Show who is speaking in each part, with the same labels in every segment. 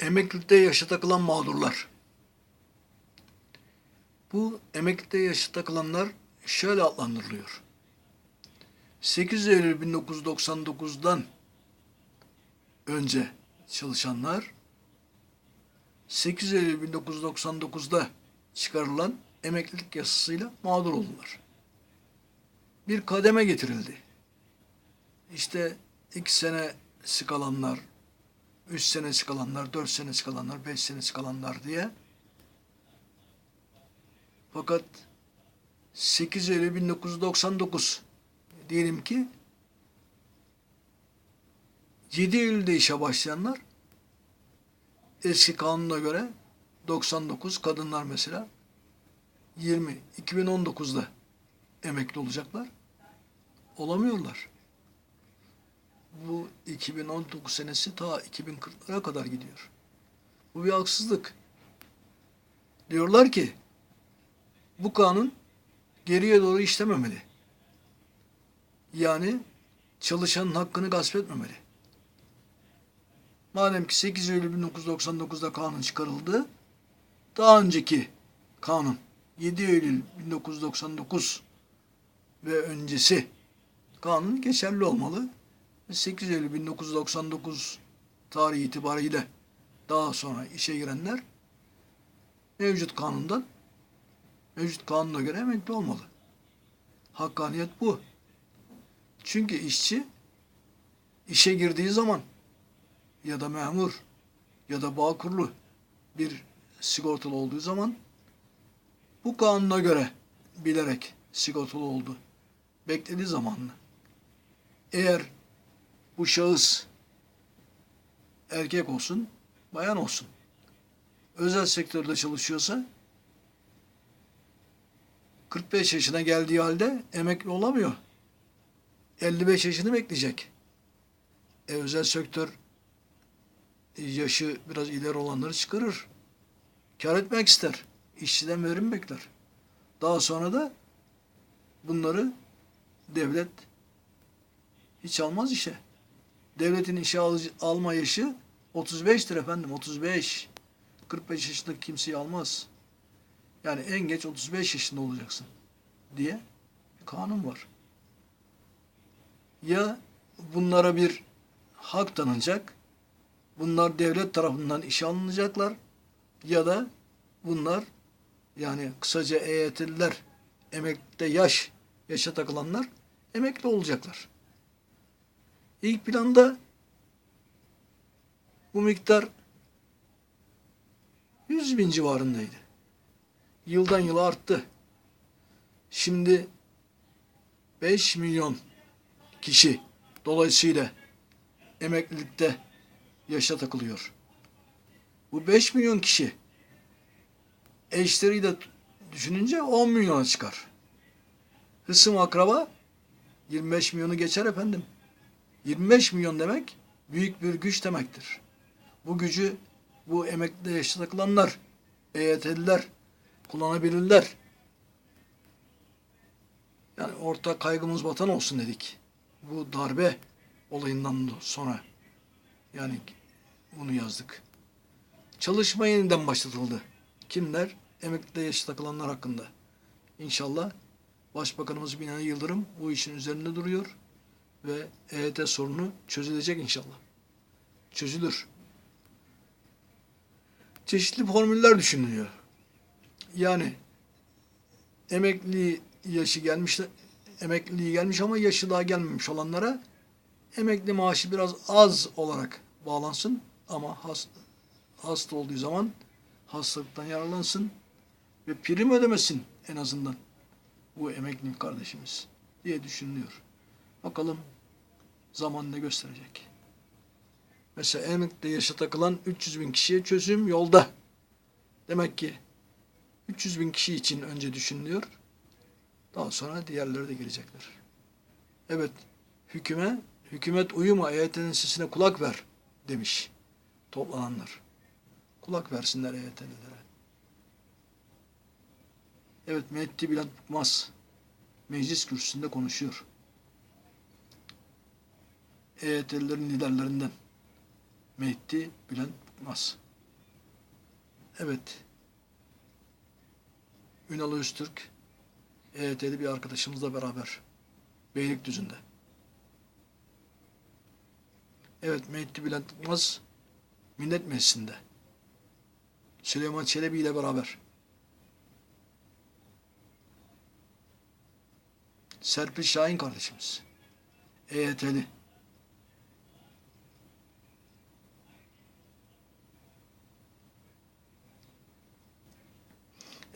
Speaker 1: Emeklilikte yaşa takılan mağdurlar. Bu emeklilikte yaşa takılanlar şöyle adlandırılıyor. 8 Eylül 1999'dan önce çalışanlar 8 Eylül 1999'da çıkarılan emeklilik yasasıyla mağdur oldular. Bir kademe getirildi. İşte iki sene sık alanlar, 3 senesi kalanlar, 4 senesi kalanlar, 5 senesi kalanlar diye. Fakat 8 Eylül 1999 diyelim ki 7 Eylül'de işe başlayanlar eski kanuna göre 99 kadınlar mesela 20 2019'da emekli olacaklar. Olamıyorlar. Bu 2019 senesi ta 2040'lara kadar gidiyor. Bu bir haksızlık. Diyorlar ki bu kanun geriye doğru işlememeli. Yani çalışanın hakkını gasp etmemeli. Madem ki 8 Eylül 1999'da kanun çıkarıldı, daha önceki kanun 7 Eylül 1999 ve öncesi kanun geçerli olmalı. 8 Eylül 1999 tarihi itibariyle daha sonra işe girenler mevcut kanundan mevcut kanuna göre emekli olmalı. Hakkaniyet bu. Çünkü işçi işe girdiği zaman ya da memur ya da bağkurlu bir sigortalı olduğu zaman bu kanuna göre bilerek sigortalı oldu. Beklediği zamanlı. Eğer bu şahıs erkek olsun, bayan olsun. Özel sektörde çalışıyorsa 45 yaşına geldiği halde emekli olamıyor. 55 yaşını bekleyecek. E, özel sektör yaşı biraz ileri olanları çıkarır. Kar etmek ister. İşçiden verim bekler. Daha sonra da bunları devlet hiç almaz işe. Devletin işe al, alma yaşı 35'tir efendim 35. 45 yaşındaki kimseyi almaz. Yani en geç 35 yaşında olacaksın diye kanun var. Ya bunlara bir hak tanınacak, bunlar devlet tarafından işe alınacaklar ya da bunlar yani kısaca EYT'liler, emeklilikte yaş, yaşa takılanlar emekli olacaklar. İlk planda bu miktar 100 bin civarındaydı. Yıldan yıla arttı. Şimdi 5 milyon kişi dolayısıyla emeklilikte yaşa takılıyor. Bu 5 milyon kişi eşleriyle düşününce 10 milyona çıkar. Hısım akraba 25 milyonu geçer efendim. 25 milyon demek büyük bir güç demektir. Bu gücü bu emekli yaşta takılanlar, EYT'liler kullanabilirler. Yani ortak kaygımız vatan olsun dedik. Bu darbe olayından sonra yani bunu yazdık. Çalışma yeniden başlatıldı. Kimler? Emeklilikte yaşa takılanlar hakkında. İnşallah Başbakanımız Binali Yıldırım bu işin üzerinde duruyor ve EYT sorunu çözülecek inşallah. Çözülür. Çeşitli formüller düşünülüyor. Yani emekli yaşı gelmiş, emekliliği gelmiş ama yaşı daha gelmemiş olanlara emekli maaşı biraz az olarak bağlansın ama hasta, hasta olduğu zaman hastalıktan yararlansın ve prim ödemesin en azından bu emekli kardeşimiz diye düşünülüyor. Bakalım zaman ne gösterecek. Mesela emekli yaşa takılan 300 bin kişiye çözüm yolda. Demek ki 300 bin kişi için önce düşünülüyor. Daha sonra diğerleri de gelecekler. Evet, hüküme, hükümet uyuma, EYT'nin sesine kulak ver demiş toplananlar. Kulak versinler EYT'lilere. Evet, Mehdi Bülent Bıkmaz meclis kürsüsünde konuşuyor. EYT'lilerin liderlerinden Mehdi Bülent Bıkmaz. Evet. Ünal Öztürk EYT'li bir arkadaşımızla beraber Beylikdüzü'nde. Evet Mehdi Bülent Yılmaz Millet Meclisi'nde. Süleyman Çelebi ile beraber. Serpil Şahin kardeşimiz. EYT'li.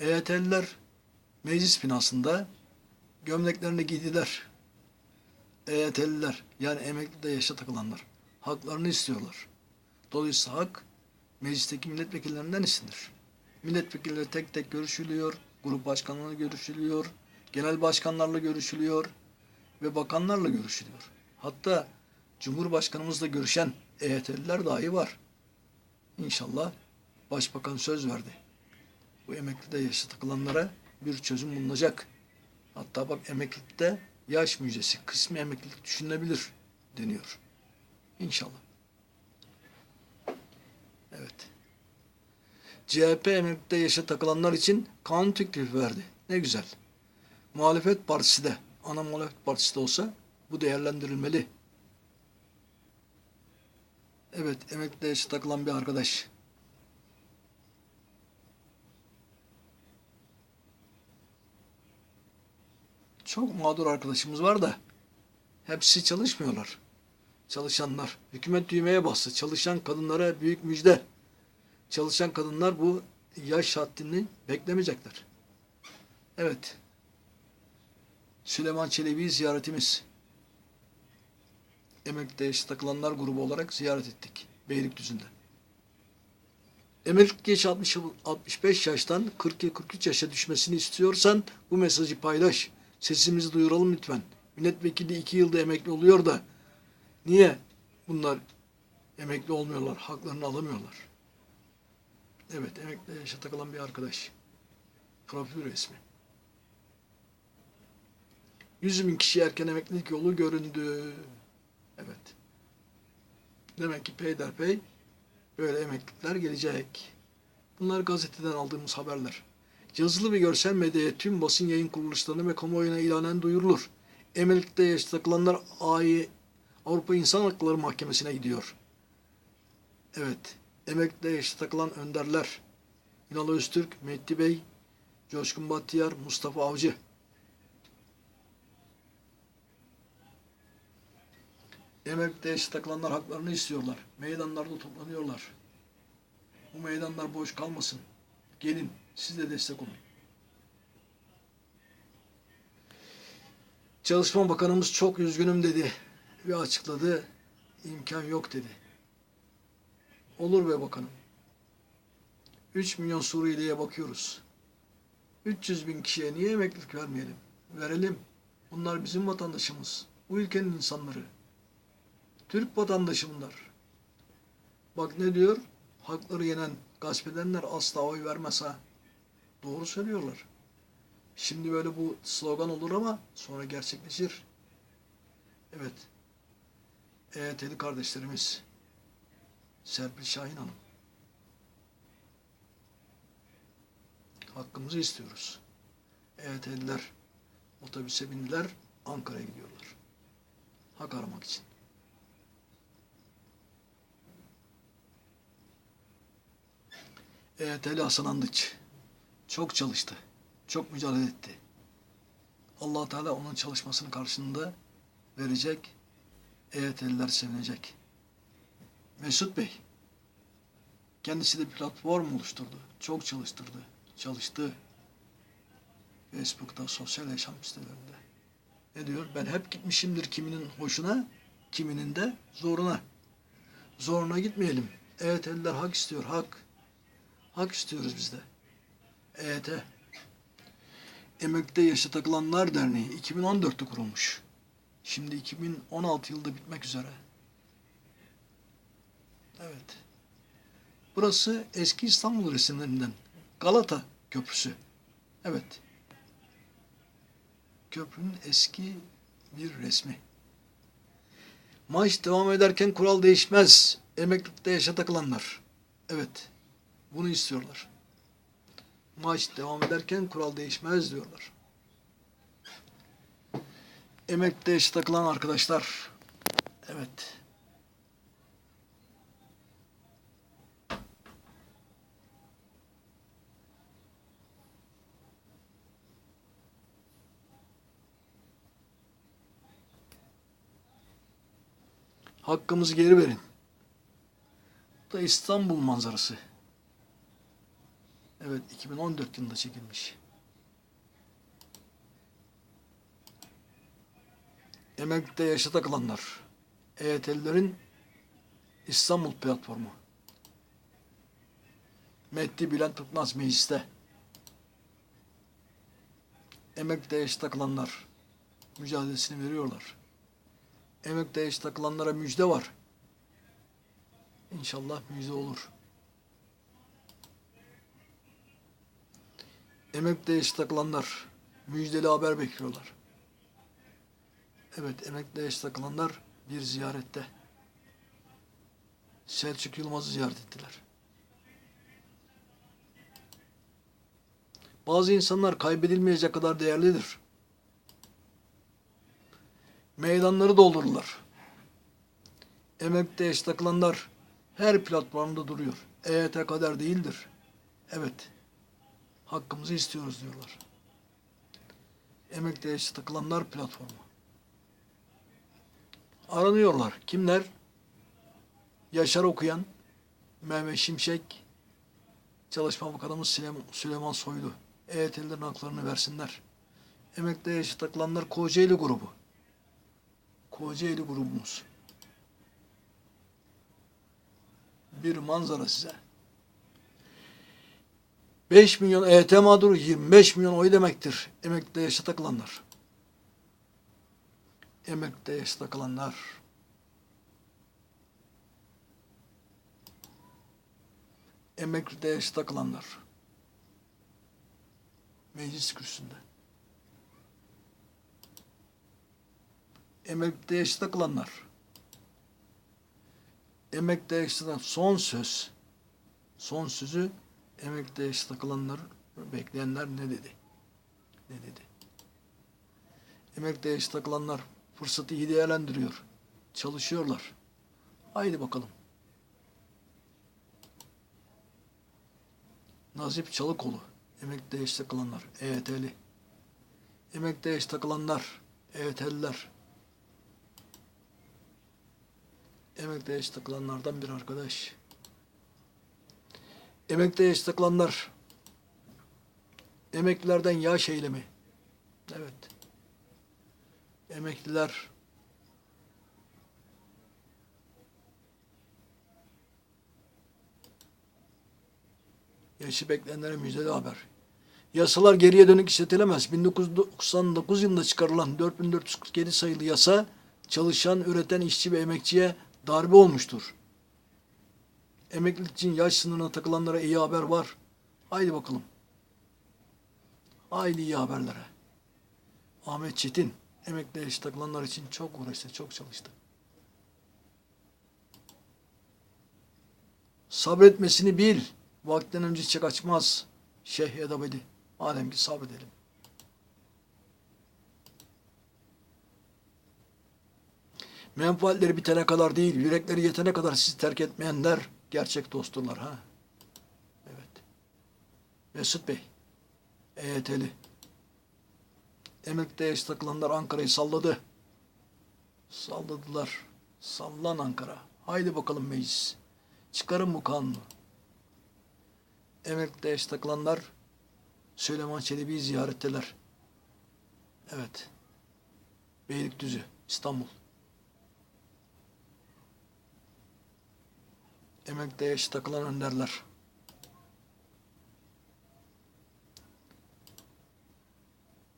Speaker 1: EYT'liler meclis binasında gömleklerini giydiler. EYT'liler yani emeklide yaşa takılanlar haklarını istiyorlar. Dolayısıyla hak meclisteki milletvekillerinden istenir. Milletvekilleri tek tek görüşülüyor, grup başkanlarla görüşülüyor, genel başkanlarla görüşülüyor ve bakanlarla görüşülüyor. Hatta Cumhurbaşkanımızla görüşen EYT'liler dahi var. İnşallah Başbakan söz verdi. Bu emeklide yaşa takılanlara bir çözüm bulunacak. Hatta bak emeklilikte yaş müjdesi, kısmi emeklilik düşünülebilir deniyor. İnşallah. Evet. CHP emeklilikte yaşa takılanlar için kanun teklifi verdi. Ne güzel. Muhalefet partisi de, ana muhalefet partisi de olsa bu değerlendirilmeli. Evet, emeklilikte yaşa takılan bir arkadaş. Çok mağdur arkadaşımız var da hepsi çalışmıyorlar. Çalışanlar. Hükümet düğmeye bastı. Çalışan kadınlara büyük müjde. Çalışan kadınlar bu yaş haddini beklemeyecekler. Evet. Süleyman Çelebi ziyaretimiz. Emeklilikte yaşa takılanlar grubu olarak ziyaret ettik. Beylikdüzü'nde. Emeklilik yaşı 60, 65 yaştan 40-43 yaşa düşmesini istiyorsan bu mesajı paylaş. Sesimizi duyuralım lütfen. Milletvekili iki yılda emekli oluyor da niye bunlar emekli olmuyorlar, haklarını alamıyorlar? Evet, emekli yaşa takılan bir arkadaş. Profil resmi. 100 bin kişi erken emeklilik yolu göründü. Evet. Demek ki peyderpey böyle emeklilikler gelecek. Bunlar gazeteden aldığımız haberler. Yazılı ve görsel medyaya tüm basın yayın kuruluşlarına ve kamuoyuna ilanen duyurulur. Emeklilikte yaşa takılanlar AI, Avrupa İnsan Hakları Mahkemesi'ne gidiyor. Evet, emeklilikte yaşa takılan önderler. Ünal Öztürk, Mehdi Bey, Coşkun Bahtiyar, Mustafa Avcı. Emeklilikte yaşa takılanlar haklarını istiyorlar. Meydanlarda toplanıyorlar. Bu meydanlar boş kalmasın. Gelin, siz de destek olun. Çalışma Bakanımız çok üzgünüm dedi ve açıkladı. İmkan yok dedi. Olur be bakanım. 3 milyon Suriyeli'ye bakıyoruz. 300 bin kişiye niye emeklilik vermeyelim? Verelim. Bunlar bizim vatandaşımız. Bu ülkenin insanları. Türk vatandaşı bunlar. Bak ne diyor? Hakları yenen, gasp edenler asla oy vermez ha. Doğru söylüyorlar. Şimdi böyle bu slogan olur ama sonra gerçekleşir. Evet. EYT'li kardeşlerimiz Serpil Şahin Hanım. Hakkımızı istiyoruz. EYT'liler otobüse bindiler, Ankara'ya gidiyorlar. Hak aramak için. EYT'li Hasan Andıç çok çalıştı. Çok mücadele etti. allah Teala onun çalışmasının karşılığında verecek. EYT'liler sevinecek. Mesut Bey kendisi de platform oluşturdu. Çok çalıştırdı. Çalıştı. Facebook'ta, sosyal yaşam sitelerinde. Ne diyor? Ben hep gitmişimdir kiminin hoşuna, kiminin de zoruna. Zoruna gitmeyelim. Evet eller hak istiyor, hak. Hak istiyoruz biz de. EYT. Emeklilikte Yaşa Takılanlar Derneği 2014'te kurulmuş. Şimdi 2016 yılında bitmek üzere. Evet. Burası eski İstanbul resimlerinden. Galata Köprüsü. Evet. Köprünün eski bir resmi. Maaş devam ederken kural değişmez. Emeklilikte yaşa takılanlar. Evet. Bunu istiyorlar. Maç devam ederken kural değişmez diyorlar. Emekte yaşı takılan arkadaşlar. Evet. Hakkımızı geri verin. Bu da İstanbul manzarası. Evet 2014 yılında çekilmiş. Emeklilikte yaşa takılanlar. EYT'lilerin İstanbul platformu. Mehdi Bülent Tutmaz mecliste. Emeklilikte yaşa takılanlar mücadelesini veriyorlar. Emeklilikte yaşa takılanlara müjde var. İnşallah müjde olur. Emeklilikte yaşa takılanlar müjdeli haber bekliyorlar. Evet, emekli yaş takılanlar bir ziyarette. Selçuk Yılmaz'ı ziyaret ettiler. Bazı insanlar kaybedilmeyecek kadar değerlidir. Meydanları doldururlar. Emekli yaş takılanlar her platformda duruyor. EYT kadar değildir. Evet, hakkımızı istiyoruz diyorlar. Emekli yaş takılanlar platformu aranıyorlar. Kimler? Yaşar Okuyan, Mehmet Şimşek, Çalışma Bakanımız Süleyman, Soylu. EYT'lilerin haklarını versinler. Emekli yaşı takılanlar Kocaeli grubu. Kocaeli grubumuz. Bir manzara size. 5 milyon EYT mağduru 25 milyon oy demektir. Emekli yaşa takılanlar. Emekte yaş takılanlar, emekte yaş takılanlar, meclis kürsüsünde, emekte yaş takılanlar, emekte yaş takılan son söz, son sözü emekte takılanlar, bekleyenler ne dedi? Ne dedi? Emekte takılanlar fırsatı iyi değerlendiriyor. Çalışıyorlar. Haydi bakalım. Nazip Çalıkoğlu, yaş takılanlar, EYT'li. Yaş takılanlar, EYT'liler. Yaş takılanlardan bir arkadaş. Emekli yaş takılanlar, emeklilerden yaş eylemi. Evet emekliler yaşı bekleyenlere müjdeli haber. Yasalar geriye dönük işletilemez. 1999 yılında çıkarılan 4447 sayılı yasa çalışan, üreten işçi ve emekçiye darbe olmuştur. Emeklilik için yaş sınırına takılanlara iyi haber var. Haydi bakalım. Haydi iyi haberlere. Ahmet Çetin emekli yaşı takılanlar için çok uğraştı, çok çalıştı. Sabretmesini bil. Vaktinden önce çiçek açmaz. Şeyh Edabedi. Madem ki sabredelim. Menfaatleri bitene kadar değil, yürekleri yetene kadar sizi terk etmeyenler gerçek dosturlar ha. Evet. Mesut Bey, EYT'li. Yaş takılanlar Ankara'yı salladı. Salladılar. Sallan Ankara. Haydi bakalım meclis. Çıkarın bu kanunu. Yaş takılanlar Süleyman Çelebi'yi ziyaretteler. Evet. Beylikdüzü, İstanbul. Emekli'de yaş takılan önderler.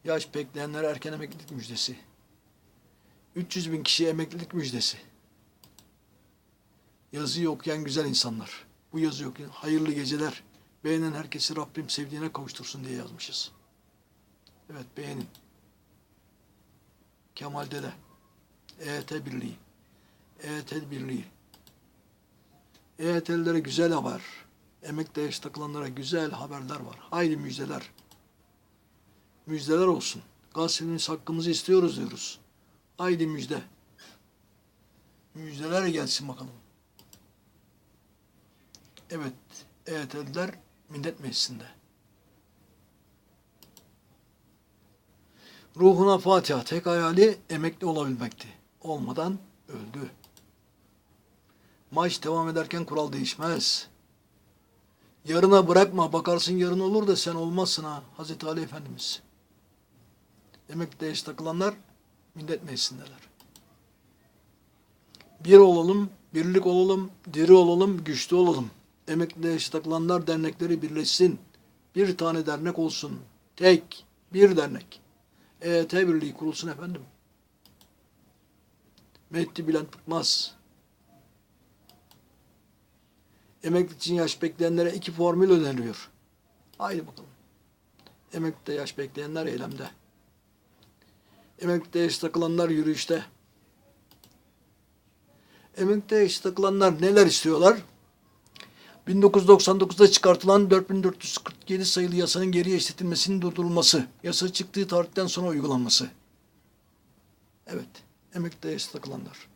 Speaker 1: Yaş bekleyenler erken emeklilik müjdesi. 300 bin kişi emeklilik müjdesi. Yazıyı okuyan güzel insanlar. Bu yazıyı okuyan hayırlı geceler. Beğenen herkesi Rabbim sevdiğine kavuştursun diye yazmışız. Evet beğenin. Kemal Dede. EYT Birliği. EYT Birliği. EYT'lilere güzel haber. Emekli yaş takılanlara güzel haberler var. Haydi müjdeler. Müjdeler olsun. Gazetemiz hakkımızı istiyoruz diyoruz. Haydi müjde. Müjdeler gelsin bakalım. Evet, EYT'liler Millet Meclisi'nde. Ruhuna Fatiha tek hayali emekli olabilmekti. Olmadan öldü. Maç devam ederken kural değişmez. Yarına bırakma bakarsın yarın olur da sen olmazsın ha Hazreti Ali Efendimiz. Emekli yaş takılanlar millet meclisindeler. Bir olalım, birlik olalım, diri olalım, güçlü olalım. Emekli yaş takılanlar dernekleri birleşsin. Bir tane dernek olsun. Tek, bir dernek. EYT Birliği kurulsun efendim. Mehdi Bülent Bıkmaz. Emekli için yaş bekleyenlere iki formül öneriliyor. Haydi bakalım. Emeklilikte yaş bekleyenler eylemde. Emeklilikte yaş takılanlar yürüyüşte. Emeklilikte yaş takılanlar neler istiyorlar? 1999'da çıkartılan 4447 sayılı yasanın geri işletilmesinin durdurulması, yasa çıktığı tarihten sonra uygulanması. Evet, emeklilikte yaş takılanlar.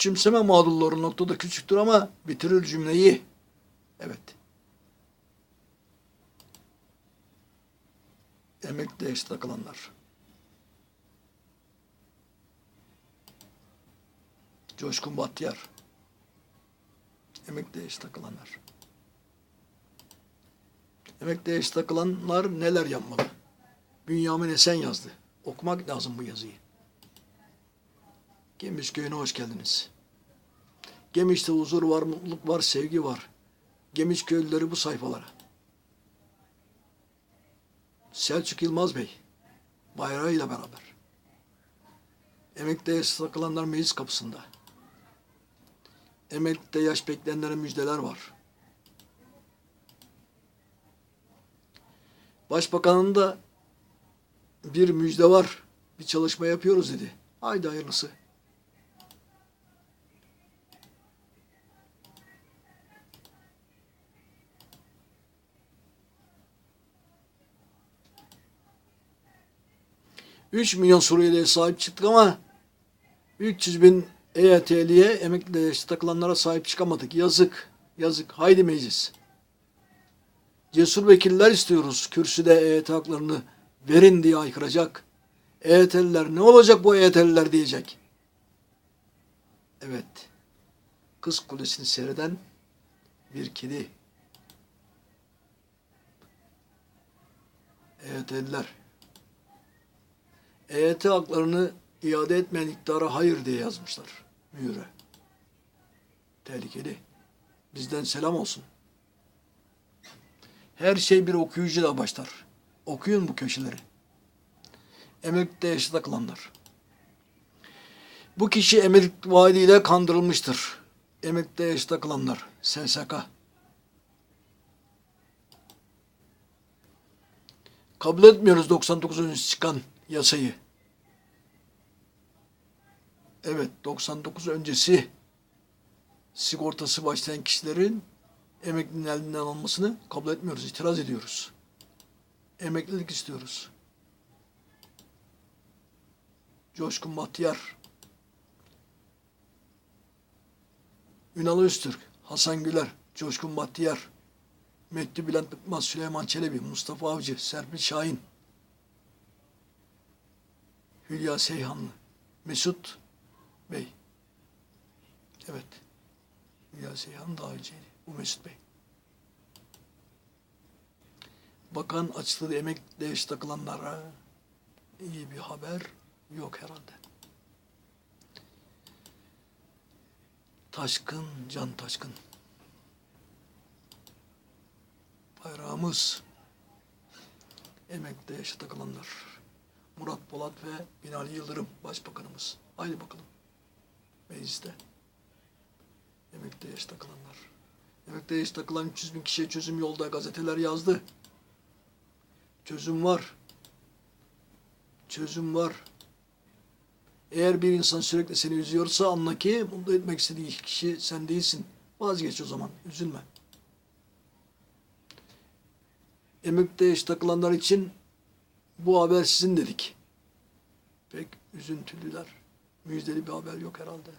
Speaker 1: Küçümseme mağdurları noktada küçüktür ama bitirir cümleyi. Evet. Emekli yaş takılanlar. Coşkun Bahtiyar. Emekli yaş takılanlar. Emekli yaş takılanlar neler yapmalı? Bünyamin Esen yazdı. Okumak lazım bu yazıyı. Gemiş köyüne hoş geldiniz. Gemiş'te huzur var, mutluluk var, sevgi var. Gemiş köylüleri bu sayfalara. Selçuk Yılmaz Bey, bayrağıyla beraber. Emekliye takılanlar meclis kapısında. Emeklilikte yaş bekleyenlere müjdeler var. Başbakanın da bir müjde var. Bir çalışma yapıyoruz dedi. Haydi hayırlısı. Üç milyon Suriyeli'ye sahip çıktık ama 300 bin EYT'liye emekli takılanlara sahip çıkamadık. Yazık, yazık. Haydi meclis. Cesur vekiller istiyoruz. Kürsüde EYT haklarını verin diye aykıracak. EYT'liler ne olacak bu EYT'liler diyecek. Evet. Kız Kulesi'ni seyreden bir kedi. EYT'liler. EYT haklarını iade etmeyen iktidara hayır diye yazmışlar mühüre. Tehlikeli. Bizden selam olsun. Her şey bir okuyucuyla başlar. Okuyun bu köşeleri. Emeklilikte yaşta kalanlar. Bu kişi emeklilik vaadiyle kandırılmıştır. Emeklilikte yaşta kalanlar. SSK. Kabul etmiyoruz 99 öncesi çıkan yasayı. Evet 99 öncesi sigortası başlayan kişilerin emeklinin elinden alınmasını kabul etmiyoruz, itiraz ediyoruz. Emeklilik istiyoruz. Coşkun Bahtiyar, Ünal Öztürk, Hasan Güler, Coşkun Bahtiyar, Mehdi Bülent Bıkmaz, Süleyman Çelebi, Mustafa Avcı, Serpil Şahin, Hülya Seyhanlı, Mesut Bey. Evet. Hülya Seyhan daha önceydi. Bu Mesut Bey. Bakan açtığı emekli eş takılanlara iyi bir haber yok herhalde. Taşkın, Can Taşkın. Bayrağımız emekli yaşa takılanlar. Murat Polat ve Binali Yıldırım Başbakanımız. Haydi bakalım. Mecliste. Emekli yaş takılanlar. Emekli yaş takılan 300 bin kişiye çözüm yolda gazeteler yazdı. Çözüm var. Çözüm var. Eğer bir insan sürekli seni üzüyorsa anla ki mutlu etmek istediği kişi sen değilsin. Vazgeç o zaman. Üzülme. Emekte yaş takılanlar için bu haber sizin dedik. Pek üzüntülüler. Müjdeli bir haber yok herhalde.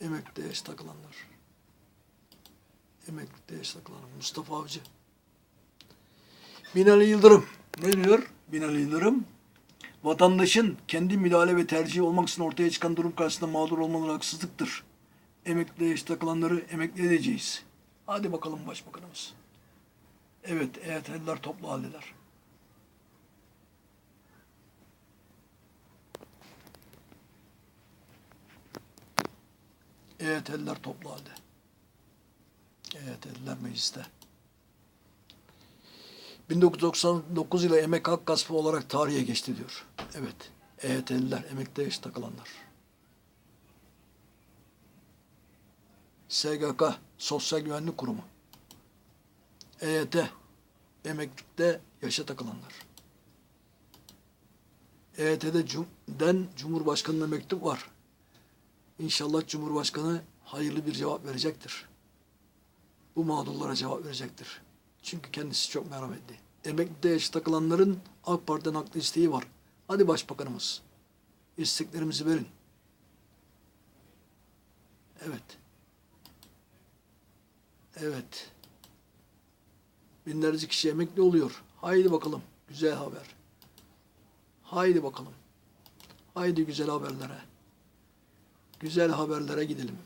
Speaker 1: Emekte yaş takılanlar. Emeklilikte yaş takılanlar. Mustafa Avcı. Binali Yıldırım. Ne diyor Binali Yıldırım? Vatandaşın kendi müdahale ve tercihi olmaksızın ortaya çıkan durum karşısında mağdur olmaları haksızlıktır. Emekli yaş takılanları emekli edeceğiz. Hadi bakalım başbakanımız. Evet, EYT'liler toplu haldeler. EYT'liler toplu halde. EYT'liler mecliste. 1999 ile emek hak gaspı olarak tarihe geçti diyor. Evet. EYT'liler, emekli yaş takılanlar. SGK, Sosyal Güvenlik Kurumu. EYT, emeklilikte yaşa takılanlar. EYT'de Cum'den Cumhurbaşkanı'na mektup var. İnşallah Cumhurbaşkanı hayırlı bir cevap verecektir. Bu mağdurlara cevap verecektir. Çünkü kendisi çok merhametli. Emeklilikte yaşa takılanların AK Parti'den haklı isteği var. Hadi Başbakanımız, isteklerimizi verin. Evet. Evet. Binlerce kişi emekli oluyor. Haydi bakalım. Güzel haber. Haydi bakalım. Haydi güzel haberlere. Güzel haberlere gidelim.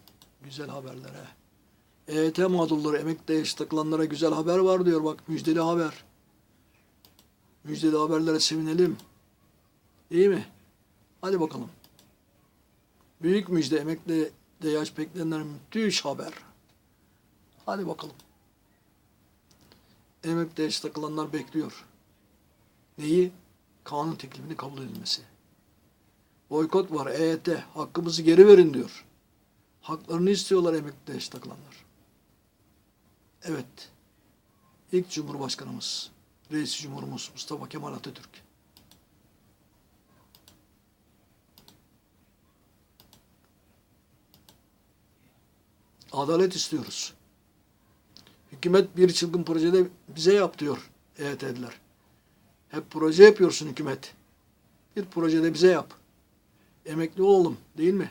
Speaker 1: Güzel haberlere. EYT mağdurları, emekli yaş takılanlara güzel haber var diyor bak. Müjdeli haber. Müjdeli haberlere sevinelim. İyi mi? Hadi bakalım. Büyük müjde emekli de yaş bekleyenlere müthiş haber. Hadi bakalım. Emekli yaş takılanlar bekliyor. Neyi? Kanun teklifini kabul edilmesi. Boykot var, EYT. Hakkımızı geri verin diyor. Haklarını istiyorlar emekli yaş takılanlar. Evet. İlk Cumhurbaşkanımız, Reis Cumhurumuz Mustafa Kemal Atatürk. Adalet istiyoruz. Hükümet bir çılgın projede bize yap diyor EYT'liler. Hep proje yapıyorsun hükümet. Bir projede bize yap. Emekli olalım değil mi?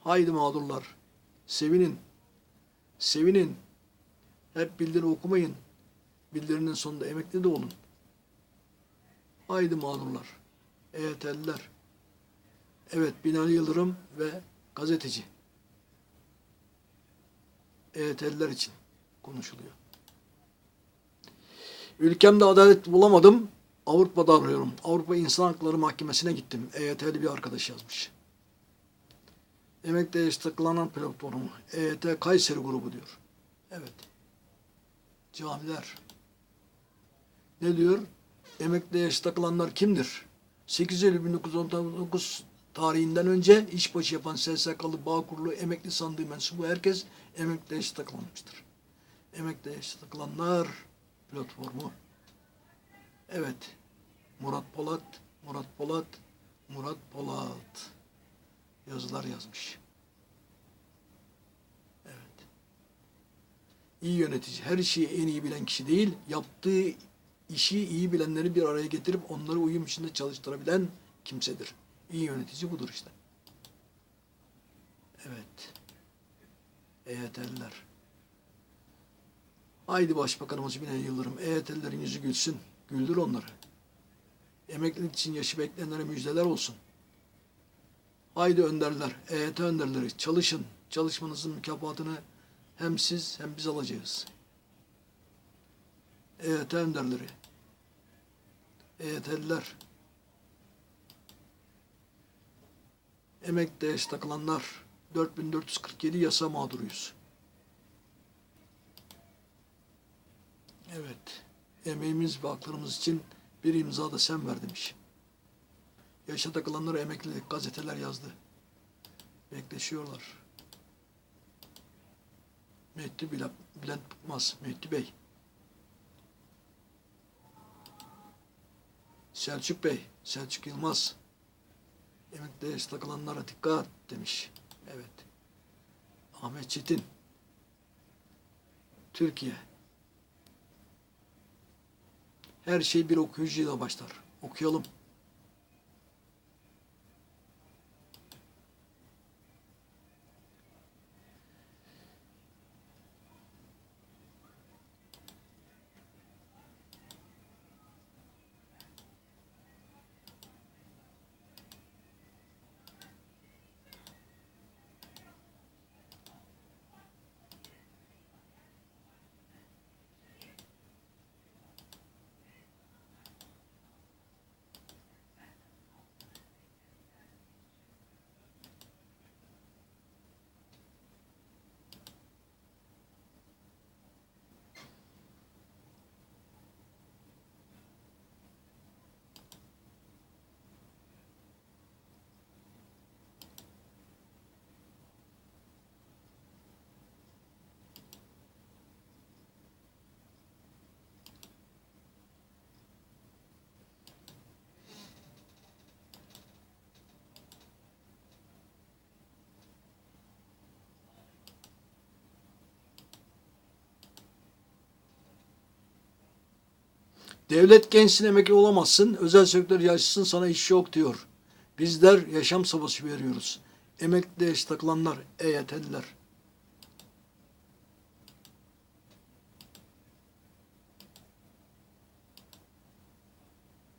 Speaker 1: Haydi mağdurlar. Sevinin. Sevinin. Hep bildiri okumayın. Bildirinin sonunda emekli de olun. Haydi mağdurlar. EYT'liler. Evet Binali Yıldırım ve gazeteci. EYT'liler için konuşuluyor. Ülkemde adalet bulamadım. Avrupa'da arıyorum. Avrupa İnsan Hakları Mahkemesi'ne gittim. EYT'li bir arkadaş yazmış. Emekli yaş takılanan platformu. EYT Kayseri grubu diyor. Evet. Camiler. Ne diyor? Emekli yaş takılanlar kimdir? 8 Eylül 1919 tarihinden önce işbaşı yapan SSK'lı Bağkurlu emekli sandığı mensubu herkes emekli yaş takılanmıştır. Emekli yaş takılanlar platformu. Evet. Murat Polat, Murat Polat, Murat Polat yazılar yazmış. Evet. İyi yönetici, her şeyi en iyi bilen kişi değil, yaptığı işi iyi bilenleri bir araya getirip onları uyum içinde çalıştırabilen kimsedir. İyi yönetici budur işte. Evet. EYT'liler. Haydi Başbakanımız Binali Yıldırım, EYT'lilerin yüzü gülsün. Güldür onları. Emeklilik için yaşı bekleyenlere müjdeler olsun. Haydi önderler, EYT önderleri çalışın. Çalışmanızın mükafatını hem siz hem biz alacağız. EYT önderleri. EYT'liler. Emekli yaş takılanlar 4447 yasa mağduruyuz. Evet. Emeğimiz ve haklarımız için bir imza da sen ver demiş. Yaşa takılanlara emeklilik gazeteler yazdı. Bekleşiyorlar. Mehdi Bülent, Bülent Bıkmaz, Mehdi Bey. Selçuk Bey, Selçuk Yılmaz, Emekli yaş takılanlara dikkat demiş. Evet. Ahmet Çetin. Türkiye. Her şey bir okuyucuyla başlar. Okuyalım. Devlet gençsin emekli olamazsın. Özel sektör yaşlısın sana iş yok diyor. Bizler yaşam savaşı veriyoruz. Emekli yaş takılanlar, EYT'liler.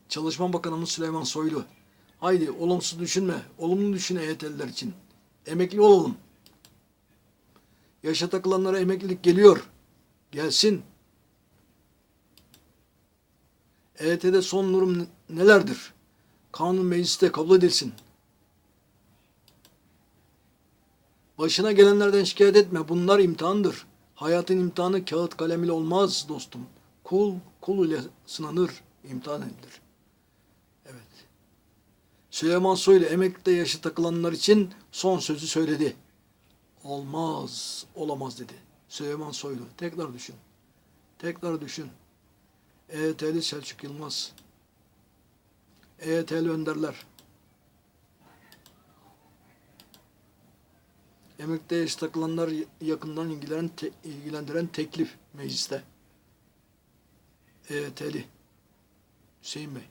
Speaker 1: Çalışma Bakanımız Süleyman Soylu. Haydi olumsuz düşünme. Olumlu düşün EYT'liler için. Emekli olalım. Yaşa takılanlara emeklilik geliyor. Gelsin. EYT'de son durum nelerdir? Kanun mecliste kabul edilsin. Başına gelenlerden şikayet etme. Bunlar imtihandır. Hayatın imtihanı kağıt kalem ile olmaz dostum. Kul, kul ile sınanır, imtihan edilir. Evet. Süleyman Soylu emeklilikte yaşı takılanlar için son sözü söyledi. Olmaz, olamaz dedi. Süleyman Soylu. Tekrar düşün. Tekrar düşün. EYT'li Selçuk Yılmaz. EYT'li önderler. Emeklilikte yaş takılanlar yakından ilgilen, te- ilgilendiren teklif mecliste. EYT'li. Hüseyin Bey.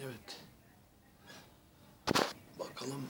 Speaker 1: Evet. Bakalım.